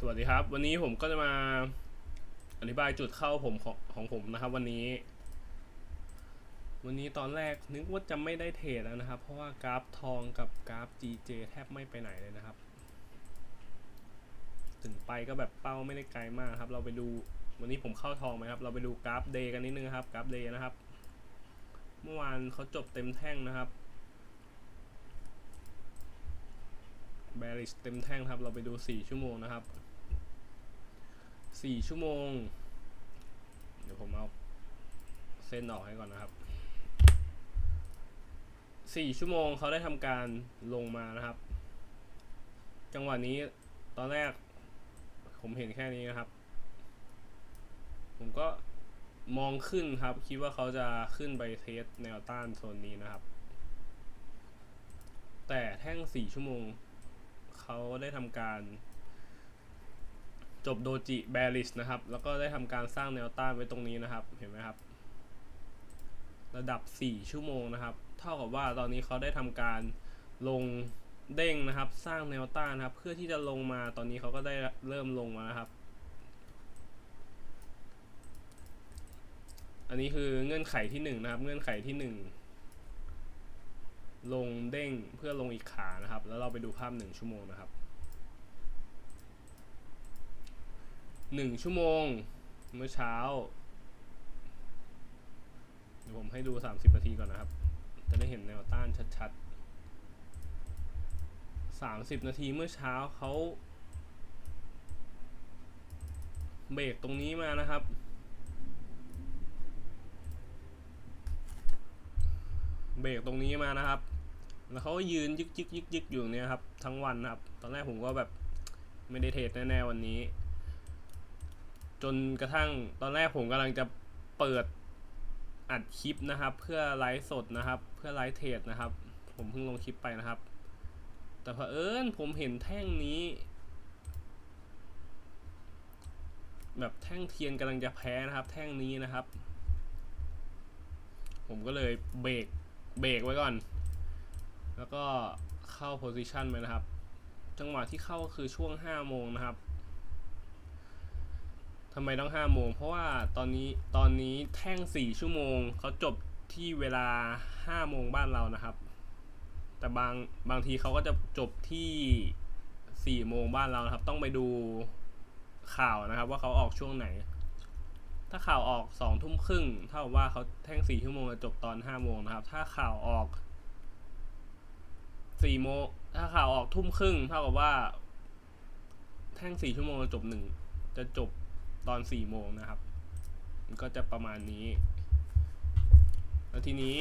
สวัสดีครับ วันนี้ผมก็จะมาอธิบายจุดเข้าผมของของผมนะครับ วันนี้ วันนี้ตอนแรกนึกว่าจะไม่ได้เทรดแล้วนะครับ เพราะว่ากราฟทองกับกราฟ GJ แทบไม่ไปไหนเลยนะครับ ถึงไปก็แบบเป้าไม่ได้ไกลมากครับ เราไปดูวันนี้ผมเข้าทองไหมครับ เราไปดูกราฟเดย์กันนิดนึงครับกราฟเดย์นะครับ เมื่อวานเขาจบเต็มแท่งนะครับ b e a r i s h เต็มแท่งครับ เราไปดู 4 ชั่วโมงนะครับ 4ชั่วโมง เดี๋ยวผมเอาเส้นออกให้ก่อนนะครับ4ชั่วโมงเขาได้ทำการลงมานะครับ จังหวะนี้ตอนแรกผมเห็นแค่นี้นะครับ ผมก็มองขึ้นครับ คิดว่าเขาจะขึ้นไปเทสแนวต้านโซนนี้นะครับ แต่แท่ง4ชั่วโมง เขาได้ทำการ จบโดจิแบริสนะครับ แล้วก็ได้ทำการสร้างแนวต้านไว้ตรงนี้นะครับ เห็นไหมครับ ระดับ 4 ชั่วโมงนะครับ เท่ากับว่าตอนนี้เขาได้ทำการลงเด้งนะครับ สร้างแนวต้านนะครับ เพื่อที่จะลงมาตอนนี้เขาก็ได้เริ่มลงมานะครับ อันนี้คือเงื่อนไขที่1นะครับ เงื่อนไขที่ 1 ลงเด้งเพื่อลงอีกขานะครับ แล้วเราไปดูภาพ 1 ชั่วโมงนะครับ 1ชั่วโมง เมื่อเช้า เดี๋ยวผมให้ดู 30 นาทีก่อนนะครับ จะได้เห็นแนวต้านชัดๆ 30 นาทีเมื่อเช้าเขาเบรกตรงนี้มานะครับ เบรกตรงนี้มานะครับ แล้วเขายืนยึกยึกยึกยึกอยู่เนี้ยครับ ทั้งวันนะครับ ตอนแรกผมก็แบบไม่ได้เทรดแน่ๆวันนี้ จนกระทั่งตอนแรกผมกำลังจะเปิดอัดคลิปนะครับ เพื่อไลฟ์สดนะครับ เพื่อไลฟ์เทรดนะครับ ผมเพิ่งลงคลิปไปนะครับ แต่เผอิญผมเห็นแท่งนี้ แบบแท่งเทียนกำลังจะแพ้นะครับ แท่งนี้นะครับ ผมก็เลยเบรกเบรกไว้ก่อน แล้วก็เข้าโพซิชันไปนะครับ จังหวะที่เข้าก็คือช่วง5โมงนะครับ ทำไมต้อง5โมง เพราะว่าตอนนี้ตอนนี้แท่ง 4 ชั่วโมงเขาจบที่เวลา5โมงบ้านเรานะครับ แต่บางบางทีเขาก็จะจบที่4โมงบ้านเรานะครับ ต้องไปดูข่าวนะครับ ว่าเขาออกช่วงไหน ถ้าข่าวออกสองทุ่มครึ่งเท่ากับว่าเขาแท่งสี่ชั่วโมงจะจบตอนห้าโมงนะครับ ถ้าข่าวออกสี่โมงถ้าข่าวออกทุ่มครึ่งเท่ากับว่า แท่งสี่ชั่วโมงจะจบหนึ่งจะจบ ตอนสี่โมงนะครับ มันก็จะประมาณนี้ แล้วทีนี้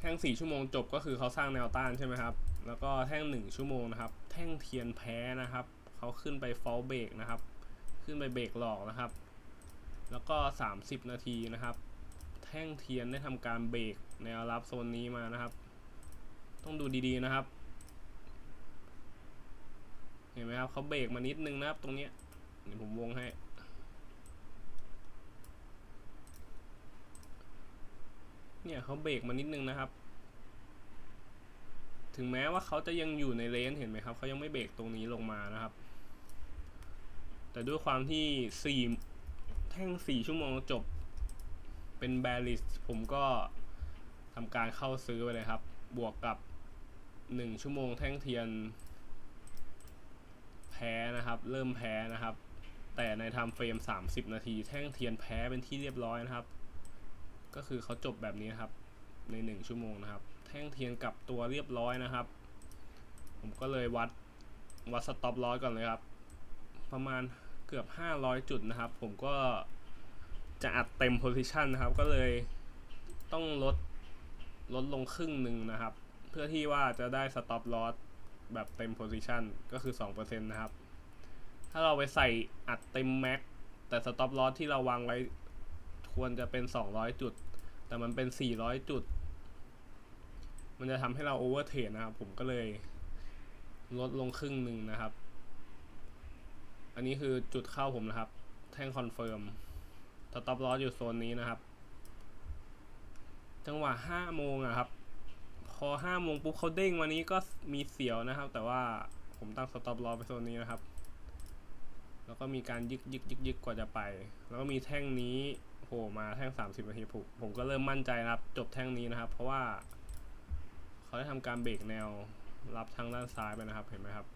แท่งสี่ชั่วโมงจบก็คือเขาสร้างแนวต้านใช่ไหมครับ แล้วก็แท่งหนึ่งชั่วโมงนะครับ แท่งเทียนแพ้นะครับ เขาขึ้นไปฟอลเบรกนะครับ ขึ้นไปเบรกหลอกนะครับ แล้วก็ 30 นาทีนะครับ แท่งเทียนได้ทำการเบรกแนวรับโซนนี้มานะครับ ต้องดูดีๆนะครับเห็นไหมครับเขาเบรกมานิดนึงนะครับตรงเนี้ย เดี๋ยวผมวงให้ เนี่ยเขาเบรกมานิดนึงนะครับ ถึงแม้ว่าเขาจะยังอยู่ในเลนเห็นไหมครับเขายังไม่เบรกตรงนี้ลงมานะครับ แต่ด้วยความที่สี่แท่งสี่ชั่วโมงจบ เป็นแบริสผมก็ทำการเข้าซื้อไปเลยครับ บวกกับหนึ่งชั่วโมงแท่งเทียน แพ้นะครับ เริ่มแพ้นะครับ แต่ในไทม์เฟรม 30 นาที แท่งเทียนแพ้เป็นที่เรียบร้อยนะครับ ก็คือเขาจบแบบนี้นครับ ใน 1 ชั่วโมงนะครับ แท่งเทียนกลับตัวเรียบร้อยนะครับ ผมก็เลยวัดวัดสต็อปลอสก่อนเลยครับ ประมาณเกือบ 500 จุดนะครับ ผมก็จะอัดเต็มโพซิชันนะครับ ก็เลยต้องลดลดลงครึ่งหนึ่งนะครับ เพื่อที่ว่าจะได้สต็อปลอสแบบเต็มโพซิชันก็คือ 2%นะครับ ถ้าเราไปใส่อัดเต็มแม็กแต่สต็อปลอสที่เราวางไว้ควรจะเป็น 200 จุด แต่มันเป็น 400 จุด มันจะทำให้เราโอเวอร์เทรดนะครับผมก็เลยลดลงครึ่งหนึ่งนะครับ อันนี้คือจุดเข้าผมนะครับ แท่งคอนเฟิร์มสต็อปลอสอยู่โซนนี้นะครับ จังหวะ5โมงอะครับ พอ5โมงปุ๊บเขาเด้งมานี้ก็มีเสียวนะครับ แต่ว่าผมตั้งสต็อปลอสไปโซนนี้นะครับ แล้วก็มีการยึกยึกยึกยึกกว่าจะไป แล้วก็มีแท่งนี้โผล่มาแท่ง 30นาทีผมผมก็เริ่มมั่นใจนะครับ จบแท่งนี้นะครับ เพราะว่า เขาได้ทำการเบรกแนวรับทางด้านซ้ายไปนะครับ เห็นไหมครับ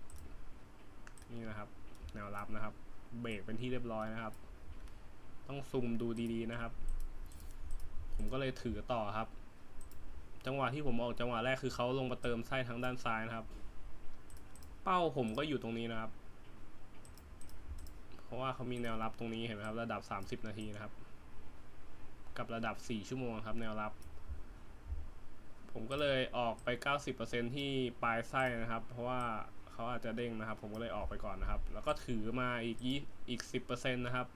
นี่นะครับ แนวรับนะครับ เบรกเป็นที่เรียบร้อยนะครับ ต้องซูมดูดีๆนะครับ ผมก็เลยถือต่อครับ จังหวะที่ผมออกจังหวะแรกคือเขาลงมาเติมไส้ทางด้านซ้ายนะครับ เป้าผมก็อยู่ตรงนี้นะครับ เพราะว่าเขามีแนวรับตรงนี้เห็นไหมครับ ระดับ 30 นาทีนะครับ กับระดับ 4 ชั่วโมงครับ แนวรับ ผมก็เลยออกไป 90%ที่ปลายไส้นะครับ เพราะว่าเขาอาจจะเด้งนะครับ ผมก็เลยออกไปก่อนนะครับ แล้วก็ถือมาอีกยี่อีก 10%นะครับ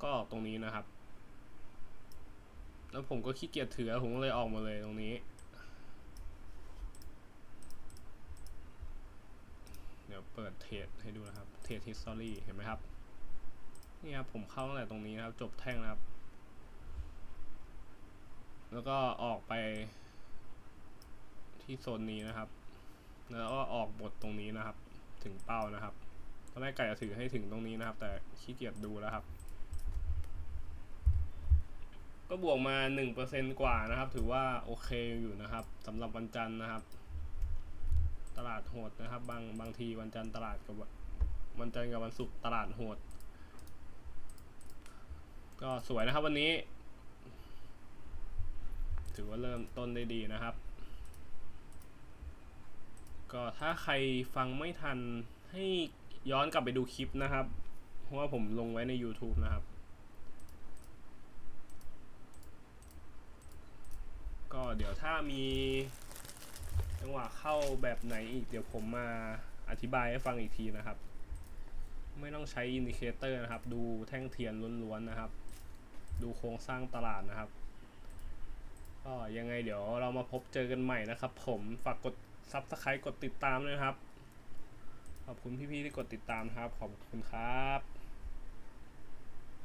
ก็ออกตรงนี้นะครับ แล้วผมก็ขี้เกียจถือผมก็เลยออกมาเลยตรงนี้ เปิดเทรดให้ดูนะครับ เทรด history เห็นไหมครับ นี่ครับผมเข้าตั้งแต่ตรงนี้นะครับ จบแท่งนะครับ แล้วก็ออกไปที่โซนนี้นะครับ แล้วก็ออกบทตรงนี้นะครับ ถึงเป้านะครับตอนแรกไก่จะถือให้ถึงตรงนี้นะครับ แต่ขี้เกียจดูแล้วครับ ก็บวกมา 1%กว่านะครับ ถือว่าโอเคอยู่นะครับสำหรับวันจันทร์นะครับ ตลาดโหดนะครับ บางบางทีวันจันทร์ตลาดกับวันจันทร์กับวันศุกร์ตลาดโหด ก็สวยนะครับวันนี้ ถือว่าเริ่มต้นได้ดีนะครับ ก็ถ้าใครฟังไม่ทันให้ย้อนกลับไปดูคลิปนะครับ เพราะว่าผมลงไว้ใน YouTube นะครับ ก็เดี๋ยวถ้ามี จังหวะเข้าแบบไหนอีกเดี๋ยวผมมาอธิบายให้ฟังอีกทีนะครับ ไม่ต้องใช้อินดิเคเตอร์นะครับ ดูแท่งเทียนล้วนๆนะครับ ดูโครงสร้างตลาดนะครับก็ยังไงเดี๋ยวเรามาพบเจอกันใหม่นะครับ ผมฝากกด Subscribe กดติดตามด้วยครับ ขอบคุณพี่ๆที่กดติดตามครับ ขอบคุณครับ